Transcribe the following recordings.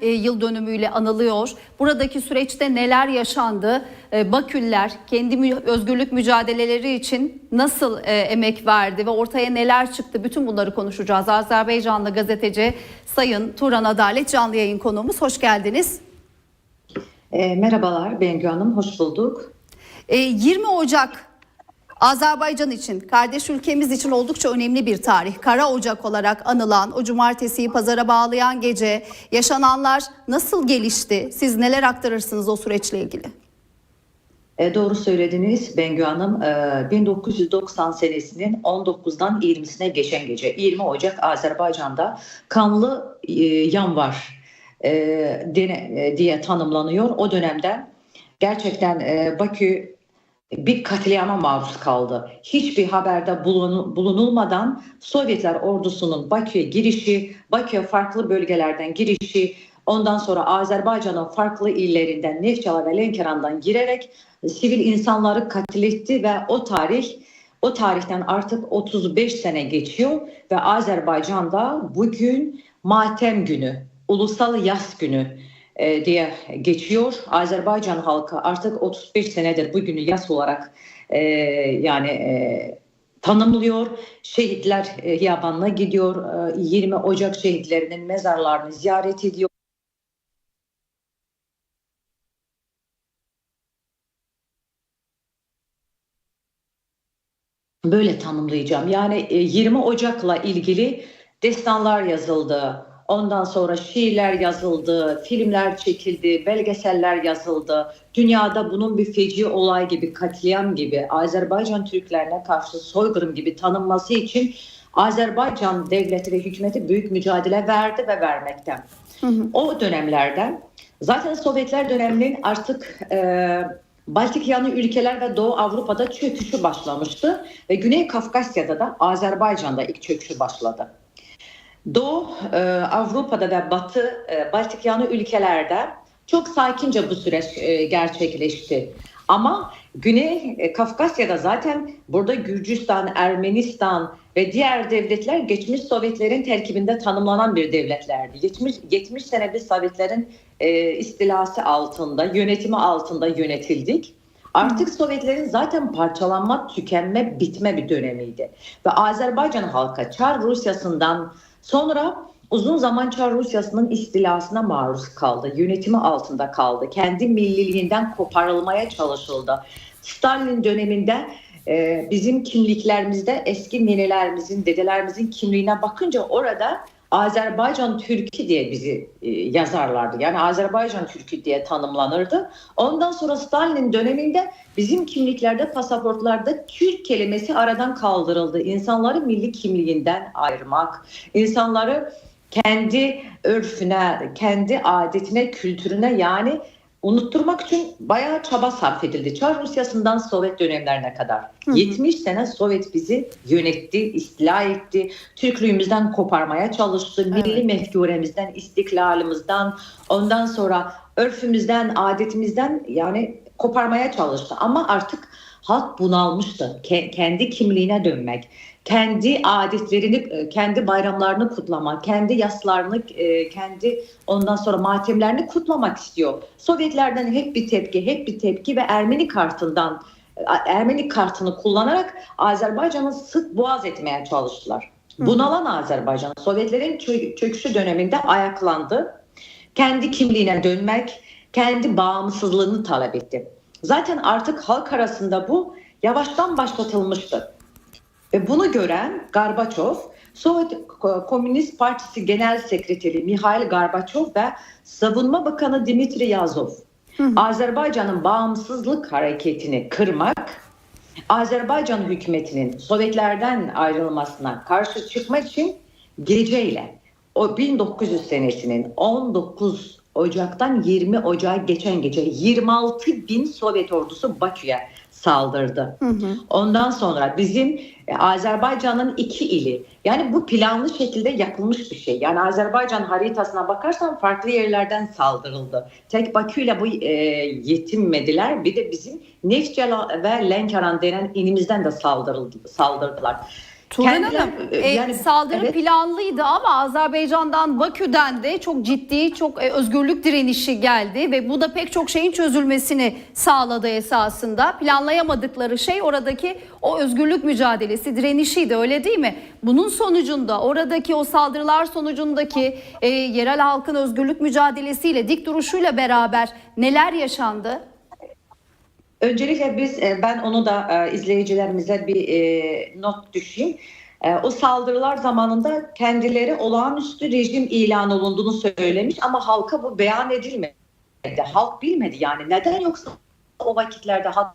e, yıl dönümüyle anılıyor. Buradaki süreçte neler yaşandı? E, Baküller kendi özgürlük mücadeleleri için nasıl e, emek verdi ve ortaya neler çıktı? Bütün bunları konuşacağız. Azerbaycanlı gazeteci Sayın Turan Adalet canlı yayın konuğumuz. Hoş geldiniz. E, merhabalar Bengü Hanım, hoş bulduk. E, 20 Ocak Azerbaycan için, kardeş ülkemiz için oldukça önemli bir tarih. Kara Ocak olarak anılan, o cumartesiyi pazara bağlayan gece, yaşananlar nasıl gelişti? Siz neler aktarırsınız o süreçle ilgili? E, doğru söylediniz Bengü Hanım. E, 1990 senesinin 19'dan 20'sine geçen gece 20 Ocak Azerbaycan'da kanlı e, yanvar e, e, diye tanımlanıyor. O dönemde gerçekten e, Bakü bir katliama maruz kaldı. Hiçbir haberde bulun- bulunulmadan Sovyetler ordusunun Bakü'ye girişi, Bakü'ye farklı bölgelerden girişi, ondan sonra Azerbaycan'ın farklı illerinden Nefçala ve Lenkeran'dan girerek sivil insanları katletti ve o tarih o tarihten artık 35 sene geçiyor ve Azerbaycan'da bugün matem günü, ulusal yas günü e, diye geçiyor. Azerbaycan halkı artık 35 senedir bugünü yas olarak e, yani e, tanımlıyor. Şehitler e, hiyabanına gidiyor. E, 20 Ocak şehitlerinin mezarlarını ziyaret ediyor. Böyle tanımlayacağım. Yani e, 20 Ocak'la ilgili destanlar yazıldı. Ondan sonra şiirler yazıldı, filmler çekildi, belgeseller yazıldı. Dünyada bunun bir feci olay gibi, katliam gibi, Azerbaycan Türklerine karşı soykırım gibi tanınması için Azerbaycan devleti ve hükümeti büyük mücadele verdi ve vermekte. O dönemlerden zaten Sovyetler döneminin artık e, Baltik yanı ülkeler ve Doğu Avrupa'da çöküşü başlamıştı ve Güney Kafkasya'da da Azerbaycan'da ilk çöküşü başladı. Doğu e, Avrupa'da ve Batı e, Baltik yanı ülkelerde çok sakince bu süreç e, gerçekleşti. Ama Güney e, Kafkasya'da zaten burada Gürcistan, Ermenistan ve diğer devletler geçmiş Sovyetlerin terkibinde tanımlanan bir devletlerdi. 70, 70 senedir Sovyetlerin e, istilası altında, yönetimi altında yönetildik. Artık Sovyetlerin zaten parçalanma, tükenme, bitme bir dönemiydi. Ve Azerbaycan halkı Çar Rusyası'ndan sonra uzun zaman Çar Rusyası'nın istilasına maruz kaldı. Yönetimi altında kaldı. Kendi milliliğinden koparılmaya çalışıldı. Stalin döneminde e, bizim kimliklerimizde eski nenelerimizin, dedelerimizin kimliğine bakınca orada Azerbaycan Türkü diye bizi e, yazarlardı. Yani Azerbaycan Türkü diye tanımlanırdı. Ondan sonra Stalin döneminde bizim kimliklerde, pasaportlarda Türk kelimesi aradan kaldırıldı. İnsanları milli kimliğinden ayırmak, insanları kendi örfüne, kendi adetine, kültürüne yani unutturmak için bayağı çaba sarf edildi. Çar Rusyası'ndan Sovyet dönemlerine kadar. Hı hı. 70 sene Sovyet bizi yönetti, istila etti. Türklüğümüzden koparmaya çalıştı. Milli Evet. mefkuremizden, istiklalimizden, ondan sonra örfümüzden, adetimizden yani koparmaya çalıştı. Ama artık halk bunalmıştı. Ke- kendi kimliğine dönmek, kendi adetlerini, e, kendi bayramlarını kutlamak, kendi yaslarını, e, kendi ondan sonra matemlerini kutlamak istiyor. Sovyetlerden hep bir tepki, hep bir tepki ve Ermeni kartından e, Ermeni kartını kullanarak Azerbaycan'ı sık boğaz etmeye çalıştılar. Bunalan Azerbaycan Sovyetlerin çö- çöküşü döneminde ayaklandı. Kendi kimliğine dönmek, kendi bağımsızlığını talep etti. Zaten artık halk arasında bu yavaştan başlatılmıştı. Ve bunu gören Gorbaçov, Sovyet Komünist Partisi Genel Sekreteri Mikhail Gorbaçov ve Savunma Bakanı Dimitri Yazov. Azerbaycan'ın bağımsızlık hareketini kırmak, Azerbaycan hükümetinin Sovyetlerden ayrılmasına karşı çıkmak için geceyle o 1900 senesinin 19 Ocak'tan 20 Ocak'a geçen gece 26 bin Sovyet ordusu Bakü'ye saldırdı. Hı hı. Ondan sonra bizim e, Azerbaycan'ın iki ili yani bu planlı şekilde yapılmış bir şey. Yani Azerbaycan haritasına bakarsan farklı yerlerden saldırıldı. Tek Bakü ile bu e, yetinmediler. Bir de bizim Nefçala ve Lenkeran denen ilimizden de saldırıldı, saldırdılar. Turan Hanım, e, e, yani- saldırı evet. planlıydı ama Azerbaycan'dan Bakü'den de çok ciddi, çok e, özgürlük direnişi geldi ve bu da pek çok şeyin çözülmesini sağladı esasında. Planlayamadıkları şey oradaki o özgürlük mücadelesi, direnişiydi öyle değil mi? Bunun sonucunda oradaki o saldırılar sonucundaki e, yerel halkın özgürlük mücadelesiyle, dik duruşuyla beraber neler yaşandı? Öncelikle biz e, ben onu da e, izleyicilerimize bir e, not düşeyim. O saldırılar zamanında kendileri olağanüstü rejim ilan olunduğunu söylemiş ama halka bu beyan edilmedi. Halk bilmedi yani neden yoksa o vakitlerde halk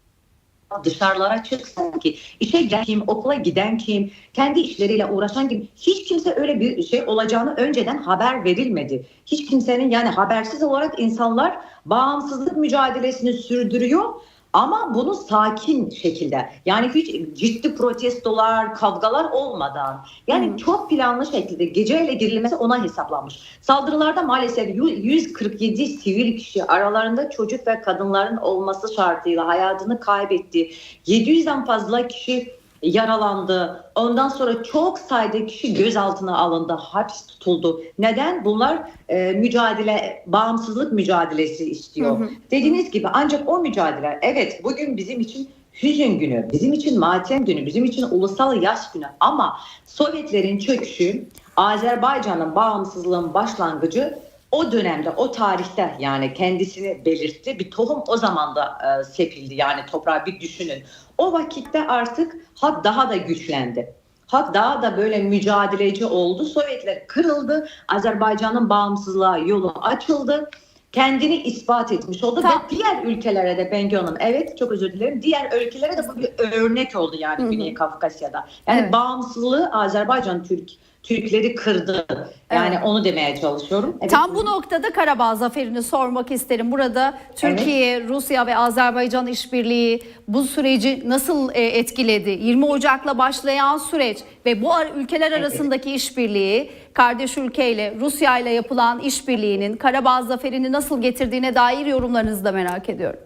dışarılara çıksın ki işe giden kim, okula giden kim, kendi işleriyle uğraşan kim hiç kimse öyle bir şey olacağını önceden haber verilmedi. Hiç kimsenin yani habersiz olarak insanlar bağımsızlık mücadelesini sürdürüyor ama bunu sakin şekilde yani hiç ciddi protestolar, kavgalar olmadan yani Hı. çok planlı şekilde geceyle girilmesi ona hesaplanmış. Saldırılarda maalesef yu- 147 sivil kişi aralarında çocuk ve kadınların olması şartıyla hayatını kaybetti. 700'den fazla kişi yaralandı. Ondan sonra çok sayıda kişi gözaltına alındı, hapis tutuldu. Neden? Bunlar e, mücadele, bağımsızlık mücadelesi istiyor. Hı hı. Dediğiniz gibi ancak o mücadele, evet bugün bizim için hüzün günü, bizim için matem günü, bizim için ulusal yaş günü ama Sovyetlerin çöküşü, Azerbaycan'ın bağımsızlığın başlangıcı o dönemde, o tarihte yani kendisini belirtti. Bir tohum o zaman da e, sepildi yani toprağa bir düşünün. O vakitte artık halk daha da güçlendi. Halk daha da böyle mücadeleci oldu. Sovyetler kırıldı. Azerbaycan'ın bağımsızlığa yolu açıldı. Kendini ispat etmiş oldu Tam- ve diğer ülkelere de Bengi Hanım evet çok özür dilerim. Diğer ülkelere de bu bir örnek oldu yani. Güney Kafkasya'da. Yani Evet. bağımsızlığı Azerbaycan Türk Türkleri kırdı. Yani Evet. onu demeye çalışıyorum. Evet, Tam bu noktada Karabağ zaferini sormak isterim. Burada Türkiye, Rusya ve Azerbaycan işbirliği bu süreci nasıl e, etkiledi? 20 Ocak'la başlayan süreç ve bu ülkeler arasındaki işbirliği, kardeş ülkeyle Rusya ile yapılan işbirliğinin Karabağ zaferini nasıl getirdiğine dair yorumlarınızı da merak ediyorum.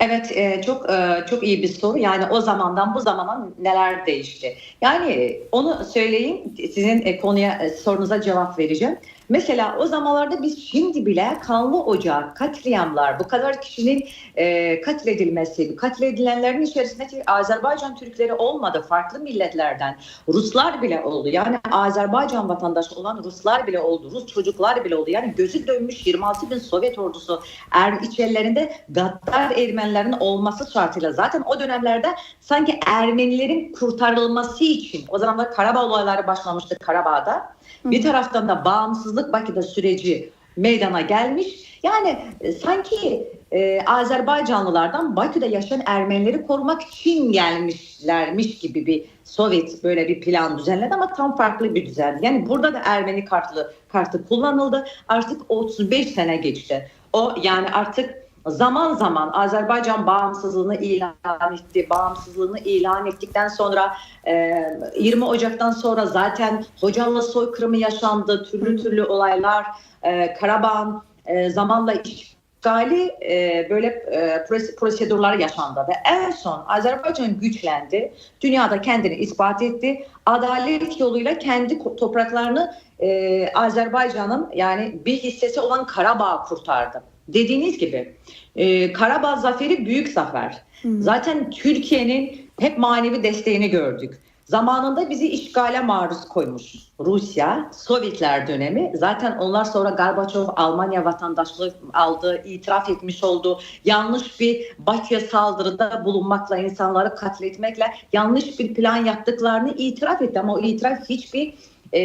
Evet e, çok e, çok iyi bir soru. Yani o zamandan bu zamana neler değişti? Yani onu söyleyeyim sizin e, konuya e, sorunuza cevap vereceğim. Mesela o zamanlarda biz şimdi bile kanlı ocağı, katliamlar, bu kadar kişinin e, katledilmesi, katledilenlerin içerisindeki Azerbaycan Türkleri olmadı, farklı milletlerden Ruslar bile oldu. Yani Azerbaycan vatandaşı olan Ruslar bile oldu, Rus çocuklar bile oldu. Yani gözü dönmüş 26 bin Sovyet ordusu er, içerilerinde gaddar Ermenilerin olması şartıyla zaten o dönemlerde sanki Ermenilerin kurtarılması için o zamanlar Karabağ olayları başlamıştı Karabağ'da. Bir taraftan da bağımsızlık Bakü'de süreci meydana gelmiş. Yani e, sanki e, Azerbaycanlılardan Bakü'de yaşayan Ermenileri korumak için gelmişlermiş gibi bir Sovyet böyle bir plan düzenledi ama tam farklı bir düzen. Yani burada da Ermeni kartlı kartı kullanıldı. Artık 35 sene geçti. O yani artık zaman zaman Azerbaycan bağımsızlığını ilan etti. Bağımsızlığını ilan ettikten sonra e, 20 Ocak'tan sonra zaten Hocalı soykırımı yaşandı. Türlü türlü olaylar. E, Karabağ'ın e, zamanla işgali e, böyle e, prose- prosedürler yaşandı ve en son Azerbaycan güçlendi. Dünyada kendini ispat etti. Adalet yoluyla kendi topraklarını e, Azerbaycan'ın yani bir hissesi olan Karabağ kurtardı. Dediğiniz gibi e, Karabağ zaferi büyük zafer. Zaten Türkiye'nin hep manevi desteğini gördük. Zamanında bizi işgale maruz koymuş Rusya, Sovyetler dönemi. Zaten onlar sonra Gorbaçov Almanya vatandaşlığı aldı, itiraf etmiş oldu. Yanlış bir Bakü'ye saldırıda bulunmakla, insanları katletmekle yanlış bir plan yaptıklarını itiraf etti. Ama o itiraf hiçbir e,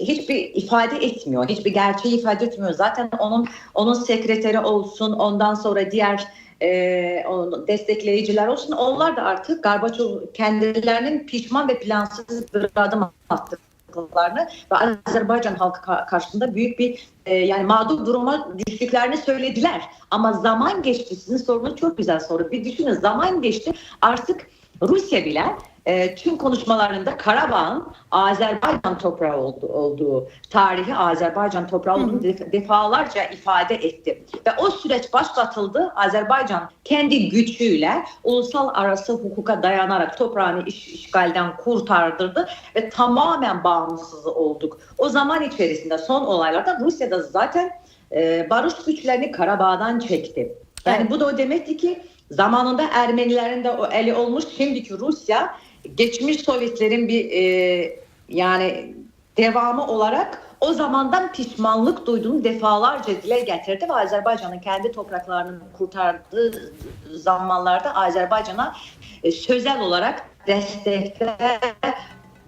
hiçbir ifade etmiyor. Hiçbir gerçeği ifade etmiyor. Zaten onun onun sekreteri olsun, ondan sonra diğer e, onun destekleyiciler olsun. Onlar da artık Gorbaçov kendilerinin pişman ve plansız bir adım attıklarını ve Azerbaycan halkı ka- karşısında büyük bir e, yani mağdur duruma düştüklerini söylediler. Ama zaman geçti. Sizin sorunuz çok güzel soru. Bir düşünün zaman geçti. Artık Rusya bile e, tüm konuşmalarında Karabağ'ın Azerbaycan toprağı oldu, olduğu, tarihi Azerbaycan toprağı olduğunu def- defalarca ifade etti. Ve o süreç başlatıldı. Azerbaycan kendi gücüyle ulusal arası hukuka dayanarak toprağını iş, işgalden kurtardırdı ve tamamen bağımsız olduk. O zaman içerisinde son olaylarda Rusya'da zaten e, barış güçlerini Karabağ'dan çekti. Yani Evet. bu da o demekti ki zamanında Ermenilerin de o eli olmuş şimdiki Rusya geçmiş Sovyetlerin bir e, yani devamı olarak o zamandan pişmanlık duyduğunu defalarca dile getirdi ve Azerbaycan'ın kendi topraklarını kurtardığı zamanlarda Azerbaycan'a e, sözel olarak destekte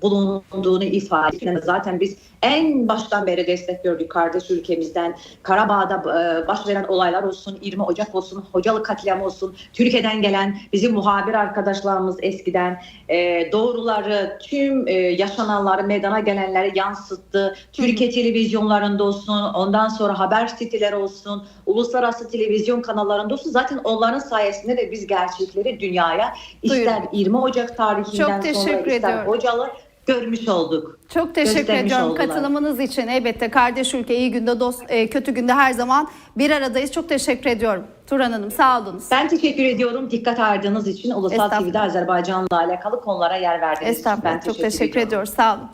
bulunduğunu ifade etti. Zaten biz en baştan beri destek gördük kardeş ülkemizden. Karabağ'da e, baş veren olaylar olsun, 20 Ocak olsun, Hocalı katliamı olsun, Türkiye'den gelen bizim muhabir arkadaşlarımız eskiden e, doğruları, tüm e, yaşananları, meydana gelenleri yansıttı. Türkiye televizyonlarında olsun, ondan sonra haber siteleri olsun, uluslararası televizyon kanallarında olsun. Zaten onların sayesinde de biz gerçekleri dünyaya ister Duyurun. 20 Ocak tarihinden sonra ister ediyorum. Hocalı görmüş olduk. Çok teşekkür ediyorum oldular. katılımınız için. Elbette kardeş ülke iyi günde dost e, kötü günde her zaman bir aradayız. Çok teşekkür ediyorum. Turan Hanım sağ olunuz. Ben teşekkür ediyorum dikkat ayırdığınız için Ulusal. TV'de Azerbaycan'la alakalı konulara yer verdiğiniz için ben Estağfurullah. Çok teşekkür, teşekkür ediyorum. ediyoruz. Sağ olun.